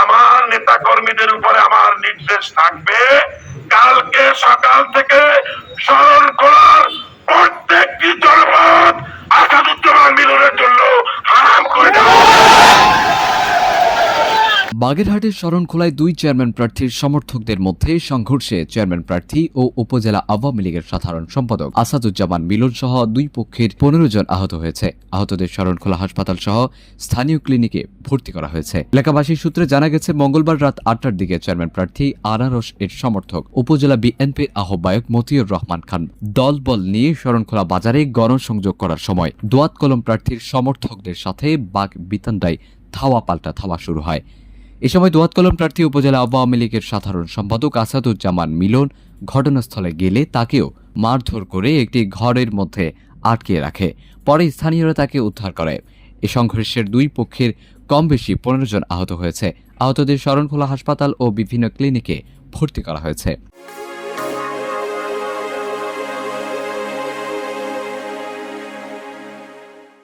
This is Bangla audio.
আমার নেতা কর্মীদের উপরে আমার নির্দেশ থাকবে। কালকে সকাল থেকে স্মরণ বাগেরহাটের শরণখোলায় দুই চেয়ারম্যান প্রার্থীর সমর্থকদের মধ্যে সংঘর্ষে চেয়ারম্যান প্রার্থী ও উপজেলা আওয়ামী লীগের সাধারণ সম্পাদক আসাদুজ্জামান মিলন সহ দুই পক্ষের পনেরো জন আহত হয়েছে। আহতদের শরণখোলা হাসপাতাল সহ স্থানীয় ক্লিনিকে ভর্তি করা হয়েছে। এলাকাবাসীর সূত্রে জানা গেছে, মঙ্গলবার রাত আটটার দিকে চেয়ারম্যান প্রার্থী আনারস এর সমর্থক উপজেলা বিএনপির আহ্বায়ক মতিউর রহমান খান দলবল নিয়ে শরণখোলা বাজারে গণসংযোগ করার সময় দোয়াত কলম প্রার্থীর সমর্থকদের সাথে বাঘ বিতান্ডায় ধাওয়া পাল্টা ধাওয়া শুরু হয়। এ সময় দোয়াত কলম প্রার্থী উপজেলা আওয়ামী লীগের সাধারণ সম্পাদক আসাদুজ্জামান মিলন ঘটনাস্থলে গেলে তাকেও মারধর করে একটি ঘরের মধ্যে আটকে রাখে। পরে স্থানীয়রা তাকে উদ্ধার করে। এ সংঘর্ষের দুই পক্ষের কম বেশি পনেরো জন আহত হয়েছে। আহতদের শরণখোলা হাসপাতাল ও বিভিন্ন ক্লিনিকে ভর্তি করা হয়েছে।